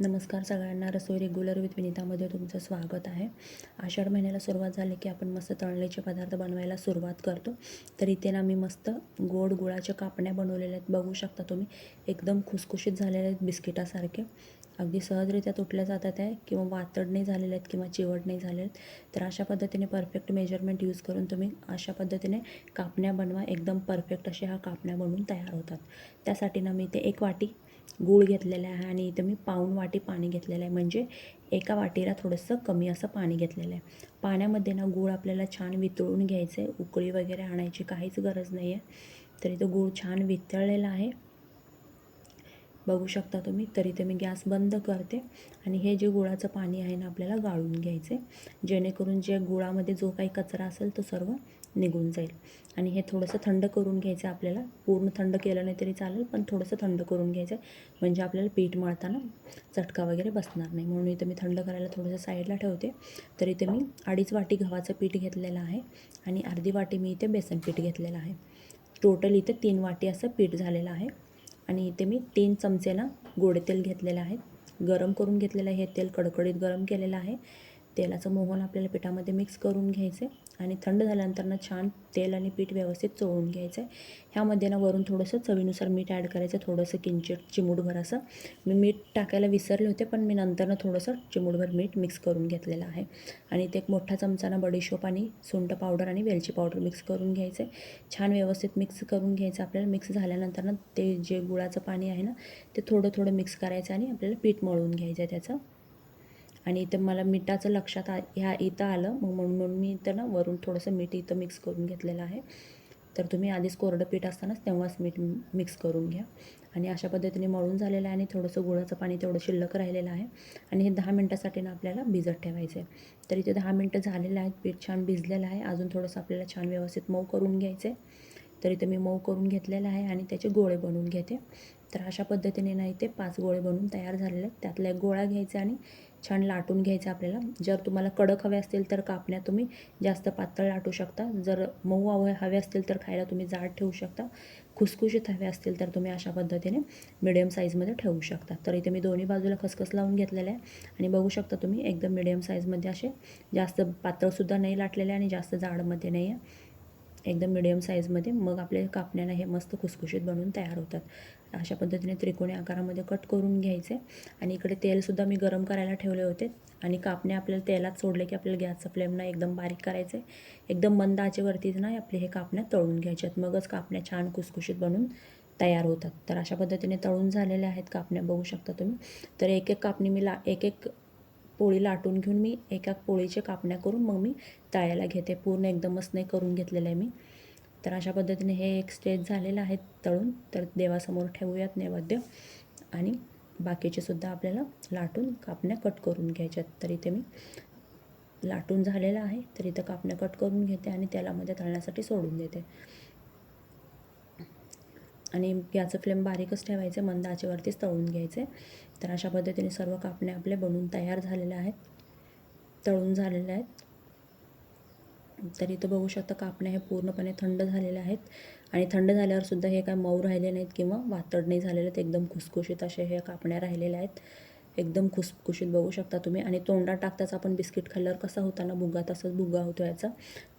नमस्कार सगळ्यांना रसोई regular with विनितामध्ये तुमचं स्वागत आहे. आषाढ महिन्याला सुरुवात झाली की आपण मस्त तळलेचे पदार्थ बनवायला सुरुवात करतो. तर इथे ना मी मस्त गोड गुळाच्या कापण्या बनवलेल्या आहेत. बघू शकता तुम्ही एकदम खुसखुशीत झालेल्या आहेत बिस्किटासारखे. अगदी सहजरित्या तुटल्या जातात आहे किंवा वातड नाही झालेले आहेत किंवा चिवट नाही झाले आहेत. तर अशा पद्धतीने परफेक्ट मेजरमेंट यूज करून तुम्ही अशा पद्धतीने कापण्या बनवा. एकदम परफेक्ट अशा ह्या कापण्या बनवून तयार होतात. त्यासाठी ना मी इथे एक वाटी गूळ घेतलेला आहे आणि इथं मी पाऊण वाटी पाणी घेतलेलं आहे. म्हणजे एका वाटीला थोडंसं कमी असं पाणी घेतलेलं आहे. पाण्यामध्ये ना गूळ आपल्याला छान वितळून घ्यायचं आहे उकळी वगैरे आणायची काहीच गरज नाही आहे तर इथं गूळ छान वितळलेला आहे. बघू शकता तुम्ही. तर इथे मी गॅस बंद करते आणि हे जे गुळाचं पाणी आहे ना आपल्याला गाळून घ्यायचे. जेणेकरून जे गुळामध्ये जो काही कचरा असेल तो सर्व निघून जाईल. आणि हे थोडंसं थंड करून घ्यायचं आपल्याला. पूर्ण थंड केलं नाही तरी चालेल पण थोडंसं थंड करून घ्यायचं आहे म्हणजे आपल्याला पीठ मळताना चटका वगैरे बसणार नाही. म्हणून इथं मी थंड करायला थोडंसं साईडला ठेवते. तर इथे मी अडीच वाटी गव्हाचं पीठ घेतलेलं आहे आणि अर्धी वाटी मी इथे बेसन पीठ घेतलेलं आहे. टोटल इथे तीन वाटी असं पीठ झालेलं आहे. आणि इथे मी तीन चमचे ना गोड तेल घेतलेलं आहे. गरम करून घेतलेलं आहे हे तेल कडकडीत गरम केलेलं आहे. तेलाचं मोहन आपल्याला पिठामध्ये मिक्स करून घ्यायचं आहे आणि थंड झाल्यानंतर ना छान तेल आणि पीठ व्यवस्थित चोळून घ्यायचं आहे ह्यामध्ये ना वरून थोडंसं चवीनुसार मीठ ॲड करायचं थोडंसं किंचित चिमूटभर असं. मी मीठ टाकायला विसरले होते पण मी नंतरनं थोडंसं चिमूटभर मीठ मिक्स करून घेतलेलं आहे. आणि ते एक मोठा चमचाना बडीशोप आणि सुंठ पावडर आणि वेलची पावडर मिक्स करून घ्यायचं आहे छान व्यवस्थित मिक्स करून घ्यायचं आपल्याला. मिक्स झाल्यानंतर ना ते जे गुळाचं पाणी आहे ना ते थोडं थोडं मिक्स करायचं आणि आपल्याला पीठ मळून घ्यायचं आहे त्याचं. आणि इथं मला मिठाचं लक्षात आ ह्या इथं आलं. मग म्हणून मी इथं ना वरून थोडंसं मीठ इथं मिक्स करून घेतलेलं आहे. तर तुम्ही आधीच कोरडं पीठ असतानाच तेव्हाच मीठ मिक्स करून घ्या. आणि अशा पद्धतीने मळून झालेलं आहे आणि थोडंसं गुळाचं पाणी तेवढं शिल्लक राहिलेलं आहे. आणि हे दहा मिनटासाठी ना आपल्याला भिजत ठेवायचं आहे. तर इथे दहा मिनटं झालेलं आहेत. पीठ छान भिजलेलं आहे. अजून थोडंसं आपल्याला छान व्यवस्थित मऊ करून घ्यायचं आहे. तर इथे मी मऊ करून घेतलेला आहे आणि त्याचे गोळे बनवून घेते. तर अशा पद्धतीने नाही ते पाच गोळे बनवून तयार झालेले आहेत. त्यातला एक गोळा घ्यायचा आणि छान लाटून घ्यायचं आपल्याला. जर तुम्हाला कडक हवे असतील तर कापण्या तुम्ही जास्त पातळ लाटू शकता. जर मऊ हवे हवे असतील तर खायला तुम्ही जाड ठेवू शकता. खुसखुशीत हवे असतील तर तुम्ही अशा पद्धतीने मिडियम साईजमध्ये ठेवू शकता. तर इथे मी दोन्ही बाजूला खसखस लावून घेतलेलं आहे आणि बघू शकता तुम्ही एकदम मिडियम साईजमध्ये असे जास्त पातळसुद्धा नाही लाटलेले आणि जास्त जाडमध्ये नाही आहे एकदम मिडियम साईजमध्ये मग आपल्या कापण्याला हे मस्त खुसखुशीत बनवून तयार होतात. अशा पद्धतीने त्रिकोणी आकारामध्ये कट करून घ्यायचे. आणि इकडे तेलसुद्धा मी गरम करायला ठेवले होते. आणि कापणे आपल्याला तेलात सोडले की आपल्याला गॅसचा फ्लेमना एकदम बारीक करायचे. एकदम मंद आचेवरतीच ना आपले हे कापण्या तळून घ्यायच्यात मगच कापण्या छान खुसखुशीत बनून तयार होतात. तर अशा पद्धतीने तळून झालेल्या आहेत कापण्या बघू शकता तुम्ही. तर एक एक कापणी मी ला एक एक पोळी लाटून घेऊन मी एका पोळीच्या कापण्या करून मग मी तळायला घेते. पूर्ण एकदमच नाही करून घेतलेलं आहे मी. तर अशा पद्धतीने हे एक स्टेज झालेलं आहे तळून. तर देवासमोर ठेवूयात नैवेद्य आणि बाकीचे सुद्धा आपल्याला लाटून कापण्या कट करून घ्यायच्यात. तर इथे मी लाटून झालेलं आहे. तर इथं कापण्या कट करून घेते आणि तेलामध्ये तळण्यासाठी सोडून देते. आणि गॅसचं फ्लेम बारीकच ठेवायचं मंद आचेवरतीच तळून घ्यायचे. तर अशा पद्धतीने सर्व कापण्या आपले बनवून तयार झालेल्या आहेत. तळून झालेल्या आहेत. तर इथं बघू शकता कापण्या हे पूर्णपणे थंड झालेल्या आहेत. आणि थंड झाल्यावर सुद्धा हे काय मऊ राहिले नाहीत किंवा वातड नाही झालेले आहेत. एकदम खुसखुशीत असे हे कापण्या राहिलेल्या आहेत. एकदम खुसखुशीत बघू शकता तुम्ही. आणि तोंडात टाकताच आपण बिस्किट खाल्ल्यावर कसा होता ना भुगा तसंच भुगा होतो याचा.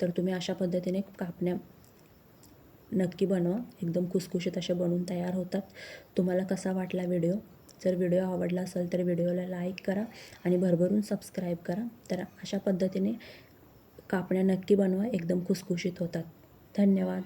तर तुम्ही अशा पद्धतीने कापण्या नक्की बनवा. एकदम खुसखुशीत असे बनवून तयार होतात. तुम्हाला कसा वाटला व्हिडिओ? जर व्हिडिओ आवडला असेल तर व्हिडिओला लाईक करा आणि भरभरून सबस्क्राईब करा. तर अशा पद्धतीने कापण्या नक्की बनवा. एकदम खुसखुशीत होतात. धन्यवाद.